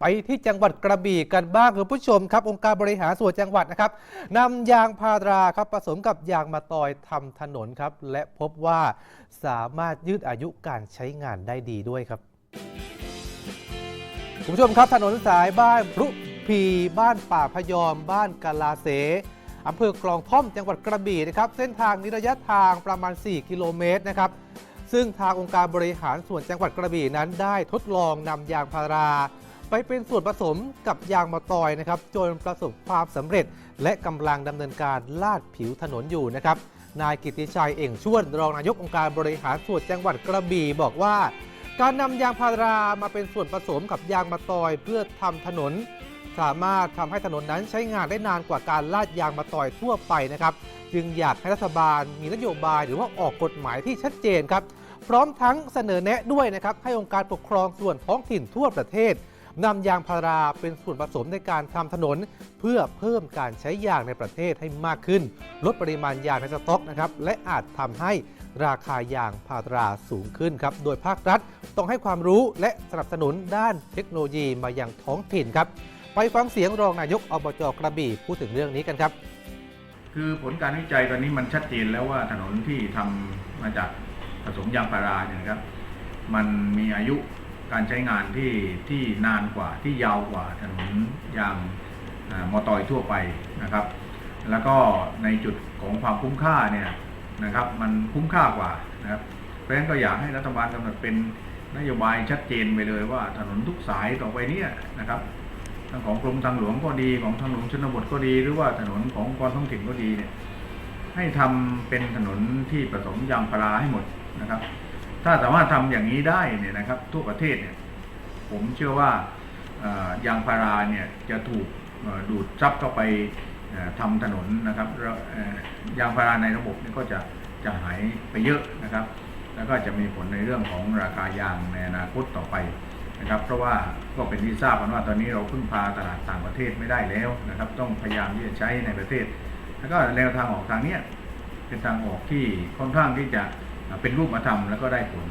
ไปที่จังหวัดกระบี่กันบ้างคุณผู้ชมครับ องค์การบริหารส่วนจังหวัดนะครับนำยางพาราครับผสมกับยางมะตอยทำถนนครับ และพบว่าสามารถยืดอายุการใช้งานได้ดีด้วยครับคุณผู้ชมครับถนนสายบ้านพรุพีบ้านป่าพยอม บ้านกาลาเสอำเภอกลองท่อมจังหวัดกระบี่นะครับ เส้นทางนี้ระยะทางประมาณ 4 กิโลเมตรนะครับ ซึ่งทางองค์การบริหารส่วนจังหวัดกระบี่นั้นได้ทดลองนำยางพารา ไปเป็นส่วนผสมกับยางมะตอยนะครับจนประสบความสำเร็จ และกำลังดำเนินการลาดผิวถนนอยู่นะครับนายกิติชัยเอ่งชวนรองนายกองค์การบริหารส่วนจังหวัดกระบี่บอกว่า การนำยางพารามาเป็นส่วนผสมกับยางมะตอยเพื่อทำถนน สามารถทำให้ถนนนั้นใช้งานได้นานกว่าการลาดยางมะตอยทั่วไปนะครับ จึงอยากให้รัฐบาลมีนโยบายหรือว่าออกกฎหมายที่ชัดเจนครับ พร้อมทั้งเสนอแนะด้วยนะครับให้องค์การปกครองส่วนท้องถิ่นทั่วประเทศ นำยางพาราเป็นส่วนผสมในการทำถนน เพื่อเพิ่มการใช้ยางในประเทศให้มากขึ้น ลดปริมาณยางในสต็อกนะครับและอาจทำให้ราคายางพาราสูงขึ้นครับโดยภาครัฐต้องให้ความรู้และสนับสนุนด้านเทคโนโลยีมายังท้องถิ่นครับไปฟังเสียงรองนายกอบจกระบี่พูดถึงเรื่องนี้กันครับ คือผลการวิจัยตอนนี้มันชัดเจนแล้วว่าถนนที่ทำมาจากผสมยางพาราเนี่ยครับ มันมีอายุ การใช้งานที่ที่นานกว่าที่ยาวกว่าถนนยางอมอตอยทั่วไปนะครับ แล้วก็ในจุดของความคุ้มค่าเนี่ยนะครับมันคุ้มค่ากว่านะครับเพราะฉะนั้นก็อยากให้รัฐบาลกำหนดเป็นนโยบายชัดเจนไปเลยว่าถนนทุกสายต่อไปเนี้นะครับทั้งของกรมทางหลวงก็ดีของทางหลวงชนบทก็ดี หรือว่าถนนขององค์กรท้องถิ่นก็ดีเนี่ยให้ทำเป็นถนนที่ผสมยางพาราให้หมดนะครับ ถ้าสามารถทำอย่างนี้ได้เนี่ยนะครับทั่วประเทศเนี่ยผมเชื่อว่ายางพาราเนี่ยจะถูกดูดซับเข้าไปเอ่อทำถนนนะครับยางพาราในระบบเนี่ยก็จะจะหายไปเยอะนะครับ แล้วก็จะมีผลในเรื่องของราคายางในอนาคตต่อไปนะครับ เพราะว่าก็เป็นที่ทราบกันว่าตอนนี้เราพึ่งพาตลาดต่างประเทศไม่ได้แล้วนะครับ ต้องพยายามที่จะใช้ในประเทศ แล้วก็แนวทางออกทางเนี้ยเป็นทางออกที่ค่อนข้างที่จะ เป็นรูปธรรมแล้วก็ได้ผล